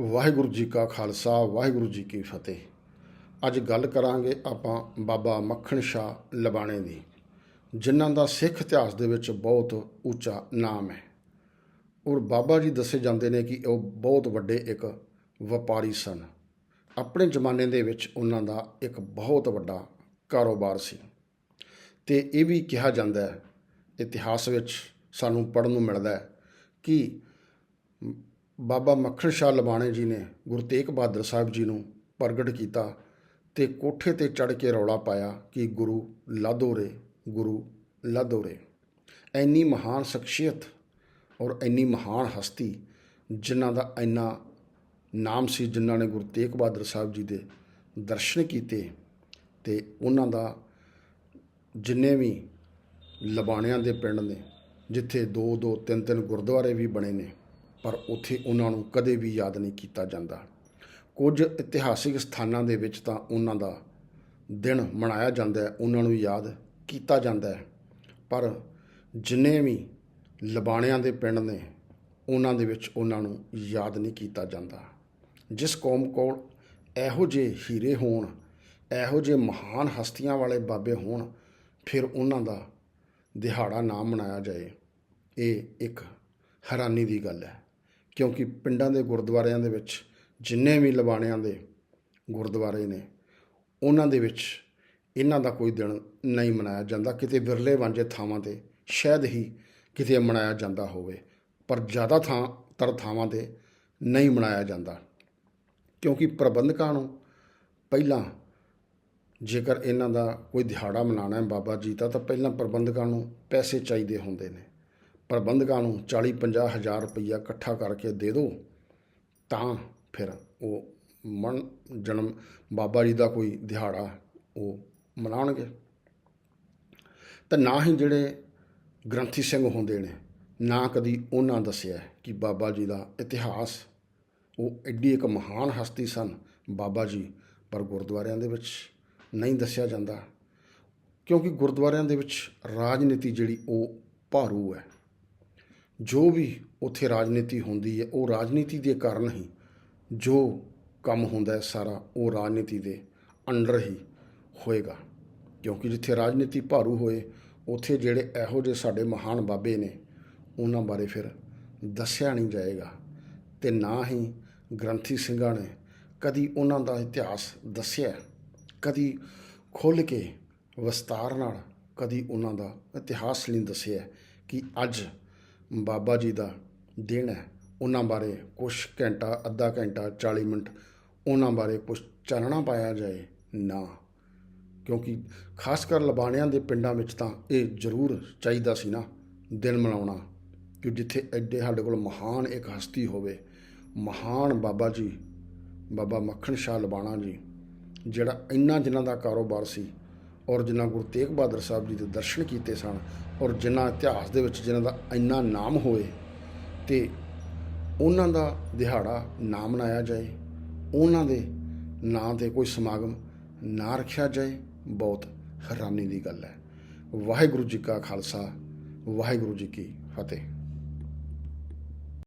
ਵਾਹਿਗੁਰੂ ਜੀ ਕਾ ਖਾਲਸਾ, ਵਾਹਿਗੁਰੂ ਜੀ ਕੀ ਫਤਿਹ। ਅੱਜ ਗੱਲ ਕਰਾਂਗੇ ਆਪਾਂ ਬਾਬਾ ਮੱਖਣ ਸ਼ਾਹ ਲਬਾਣੇ ਦੀ, ਜਿਨ੍ਹਾਂ ਦਾ ਸਿੱਖ ਇਤਿਹਾਸ ਦੇ ਵਿੱਚ ਬਹੁਤ ਉੱਚਾ ਨਾਮ ਹੈ। ਔਰ ਬਾਬਾ ਜੀ ਦੱਸੇ ਜਾਂਦੇ ਨੇ ਕਿ ਉਹ ਬਹੁਤ ਵੱਡੇ ਇੱਕ ਵਪਾਰੀ ਸਨ। ਆਪਣੇ ਜ਼ਮਾਨੇ ਦੇ ਵਿੱਚ ਉਹਨਾਂ ਦਾ ਇੱਕ ਬਹੁਤ ਵੱਡਾ ਕਾਰੋਬਾਰ ਸੀ। ਤੇ ਇਹ ਵੀ ਕਿਹਾ ਜਾਂਦਾ ਹੈ, ਇਤਿਹਾਸ ਵਿੱਚ ਸਾਨੂੰ ਪੜ੍ਹਨ ਨੂੰ ਮਿਲਦਾ ਹੈ ਕਿ ਬਾਬਾ ਮੱਖਣ ਸ਼ਾਹ ਲਬਾਣੇ ਜੀ ਨੇ ਗੁਰੂ ਤੇਗ ਬਹਾਦਰ ਸਾਹਿਬ ਜੀ ਨੂੰ ਪ੍ਰਗਟ ਕੀਤਾ ਤੇ ਕੋਠੇ ਤੇ ਚੜ ਕੇ ਰੌਲਾ ਪਾਇਆ ਕਿ ਗੁਰੂ ਲਾਦੋਰੇ ਗੁਰੂ ਲਾਦੋਰੇ। ਐਨੀ ਮਹਾਨ ਸ਼ਖਸੀਅਤ ਔਰ ਐਨੀ ਮਹਾਨ ਹਸਤੀ ਜਿਨ੍ਹਾਂ ਦਾ ਇੰਨਾ ਨਾਮ ਸੀ, ਜਿਨ੍ਹਾਂ ਨੇ ਗੁਰੂ ਤੇਗ ਬਹਾਦਰ ਸਾਹਿਬ ਜੀ ਦੇ ਦਰਸ਼ਨ ਕੀਤੇ ਤੇ ਉਹਨਾਂ ਦਾ ਜਿੰਨੇ ਵੀ ਲਬਾਣਿਆਂ ਦੇ ਪਿੰਡ ਨੇ, ਜਿੱਥੇ ਦੋ ਦੋ ਤਿੰਨ ਤਿੰਨ ਗੁਰਦੁਆਰੇ ਵੀ ਬਣੇ ਨੇ ਪਰ ਉੱਥੇ ਉਹਨਾਂ ਨੂੰ ਕਦੇ ਵੀ ਯਾਦ ਨਹੀਂ ਕੀਤਾ ਜਾਂਦਾ। ਕੁਝ ਇਤਿਹਾਸਿਕ ਸਥਾਨਾਂ ਦੇ ਵਿੱਚ ਤਾਂ ਉਹਨਾਂ ਦਾ ਦਿਨ ਮਨਾਇਆ ਜਾਂਦਾ ਹੈ, ਉਹਨਾਂ ਨੂੰ ਯਾਦ ਕੀਤਾ ਜਾਂਦਾ ਹੈ। ਪਰ ਜਿੰਨੇ ਵੀ ਲਬਾਣਿਆਂ ਦੇ ਪਿੰਡ ਨੇ, ਉਹਨਾਂ ਦੇ ਵਿੱਚ ਉਹਨਾਂ ਨੂੰ ਯਾਦ ਨਹੀਂ ਕੀਤਾ ਜਾਂਦਾ। ਜਿਸ ਕੌਮ ਕੋਲ ਇਹੋ ਜਿਹੇ ਹੀਰੇ ਹੋਣ, ਇਹੋ ਜਿਹੇ ਮਹਾਨ ਹਸਤੀਆਂ ਵਾਲੇ ਬਾਬੇ ਹੋਣ, ਫਿਰ ਉਹਨਾਂ ਦਾ ਦਿਹਾੜਾ ਨਾ ਮਨਾਇਆ ਜਾਏ। ਇਹ ਇੱਕ ਹੈਰਾਨੀ ਦੀ ਗੱਲ ਹੈ। ਕਿਉਂਕਿ ਪਿੰਡਾਂ ਦੇ ਗੁਰਦੁਆਰਿਆਂ ਦੇ ਵਿੱਚ ਜਿੰਨੇ ਵੀ ਲਬਾਣਿਆਂ ਦੇ ਗੁਰਦੁਆਰੇ ਨੇ, ਉਹਨਾਂ ਦੇ ਵਿੱਚ ਇਹਨਾਂ ਦਾ ਕੋਈ ਦਿਨ ਨਹੀਂ ਮਨਾਇਆ ਜਾਂਦਾ। ਕਿਤੇ ਵਿਰਲੇ ਵਾਂਝੇ ਥਾਵਾਂ ਤੇ ਸ਼ਾਇਦ ਹੀ ਕਿਤੇ ਮਨਾਇਆ ਜਾਂਦਾ ਹੋਵੇ, ਪਰ ਜ਼ਿਆਦਾ ਥਾਂ, ਤਰ ਥਾਵਾਂ ਤੇ ਨਹੀਂ ਮਨਾਇਆ ਜਾਂਦਾ। ਕਿਉਂਕਿ ਪ੍ਰਬੰਧਕਾਂ ਨੂੰ ਪਹਿਲਾਂ ਜੇਕਰ ਇਹਨਾਂ ਦਾ ਕੋਈ ਦਿਹਾੜਾ ਮਨਾਉਣਾ ਹੈ ਬਾਬਾ ਜੀ ਦਾ, ਤਾਂ ਪਹਿਲਾਂ ਪ੍ਰਬੰਧਕਾਂ ਨੂੰ ਪੈਸੇ ਚਾਹੀਦੇ ਹੁੰਦੇ ਨੇ। ਪ੍ਰਬੰਧਕਾਂ ਨੂੰ 40 50 ਹਜ਼ਾਰ ਰੁਪਈਆ ਇਕੱਠਾ ਕਰਕੇ ਦੇ ਦਿਓ ਤਾਂ ਫਿਰ ਉਹ ਮਨ ਜਨਮ, ਬਾਬਾ ਜੀ ਦਾ ਕੋਈ ਦਿਹਾੜਾ ਉਹ ਮਨਾਉਣਗੇ। ਤਾਂ ਨਾ ਹੀ ਜਿਹੜੇ ਗ੍ਰੰਥੀ ਸਿੰਘ ਹੁੰਦੇ ਨੇ, ਨਾ ਕਦੀ ਉਹਨਾਂ ਦੱਸਿਆ ਕਿ ਬਾਬਾ ਜੀ ਦਾ ਇਤਿਹਾਸ, ਉਹ ਐਡੀ ਇੱਕ ਮਹਾਨ ਹਸਤੀ ਸਨ ਬਾਬਾ ਜੀ ਪਰ ਗੁਰਦੁਆਰਿਆਂ ਦੇ ਵਿੱਚ ਨਹੀਂ ਦੱਸਿਆ ਜਾਂਦਾ, ਕਿਉਂਕਿ ਗੁਰਦੁਆਰਿਆਂ ਦੇ ਵਿੱਚ ਰਾਜਨੀਤੀ ਜਿਹੜੀ ਉਹ ਭਾਰੂ ਹੈ। ਜੋ ਵੀ ਉੱਥੇ ਰਾਜਨੀਤੀ ਹੁੰਦੀ ਹੈ, ਉਹ ਰਾਜਨੀਤੀ ਦੇ ਕਾਰਨ ਹੀ ਜੋ ਕੰਮ ਹੁੰਦਾ ਸਾਰਾ, ਉਹ ਰਾਜਨੀਤੀ ਦੇ ਅੰਡਰ ਹੀ ਹੋਏਗਾ। ਕਿਉਂਕਿ ਜਿੱਥੇ ਰਾਜਨੀਤੀ ਭਾਰੂ ਹੋਏ, ਉੱਥੇ ਜਿਹੜੇ ਇਹੋ ਜਿਹੇ ਸਾਡੇ ਮਹਾਨ ਬਾਬੇ ਨੇ, ਉਹਨਾਂ ਬਾਰੇ ਫਿਰ ਦੱਸਿਆ ਨਹੀਂ ਜਾਏਗਾ ਤੇ ਨਾ ਹੀ ਗ੍ਰੰਥੀ ਸਿੰਘਾਂ ਨੇ ਕਦੀ ਉਹਨਾਂ ਦਾ ਇਤਿਹਾਸ ਦੱਸਿਆ, ਕਦੀ ਖੁੱਲ੍ਹ ਕੇ ਵਿਸਤਾਰ ਨਾਲ ਕਦੀ ਉਹਨਾਂ ਦਾ ਇਤਿਹਾਸ ਨਹੀਂ ਦੱਸਿਆ ਕਿ ਅੱਜ ਬਾਬਾ ਜੀ ਦਾ ਦਿਨ ਹੈ। ਉਹਨਾਂ ਬਾਰੇ ਕੁਝ ਘੰਟਾ, ਅੱਧਾ ਘੰਟਾ 40 ਮਿੰਟ ਉਹਨਾਂ ਬਾਰੇ ਕੁਝ ਚਾਨਣਾ ਪਾਇਆ ਜਾਏ ਨਾ। ਕਿਉਂਕਿ ਖਾਸ ਕਰ ਲਬਾਣਿਆਂ ਦੇ ਪਿੰਡਾਂ ਵਿੱਚ ਤਾਂ ਇਹ ਜ਼ਰੂਰ ਚਾਹੀਦਾ ਸੀ ਨਾ ਦਿਨ ਮਨਾਉਣਾ ਕਿ ਜਿੱਥੇ ਐਡੇ ਸਾਡੇ ਕੋਲ ਮਹਾਨ ਇੱਕ ਹਸਤੀ ਹੋਵੇ। ਮਹਾਨ ਬਾਬਾ ਜੀ, ਬਾਬਾ ਮੱਖਣ ਸ਼ਾਹ ਲਬਾਣਾ ਜੀ, ਜਿਹੜਾ ਇੰਨਾ ਜਿਨ੍ਹਾਂ ਦਾ ਕਾਰੋਬਾਰ ਸੀ ਔਰ ਜਿਨ੍ਹਾਂ ਗੁਰੂ ਤੇਗ ਬਹਾਦਰ ਸਾਹਿਬ ਜੀ ਦੇ ਦਰਸ਼ਨ ਕੀਤੇ ਸਨ ਔਰ ਜਿਨ੍ਹਾਂ ਇਤਿਹਾਸ ਦੇ ਵਿੱਚ ਜਿਨ੍ਹਾਂ ਦਾ ਇੰਨਾ ਨਾਮ ਹੋਏ ਤੇ ਉਹਨਾਂ ਦਾ ਦਿਹਾੜਾ ਨਾ ਮਨਾਇਆ ਜਾਏ, ਉਹਨਾਂ ਦੇ ਨਾਂ ਤੇ ਕੋਈ ਸਮਾਗਮ ਨਾ ਰੱਖਿਆ ਜਾਏ, ਬਹੁਤ ਹੈਰਾਨੀ ਦੀ ਗੱਲ ਹੈ। ਵਾਹਿਗੁਰੂ ਜੀ ਕਾ ਖਾਲਸਾ, ਵਾਹਿਗੁਰੂ ਜੀ ਕੀ ਫਤਿਹ।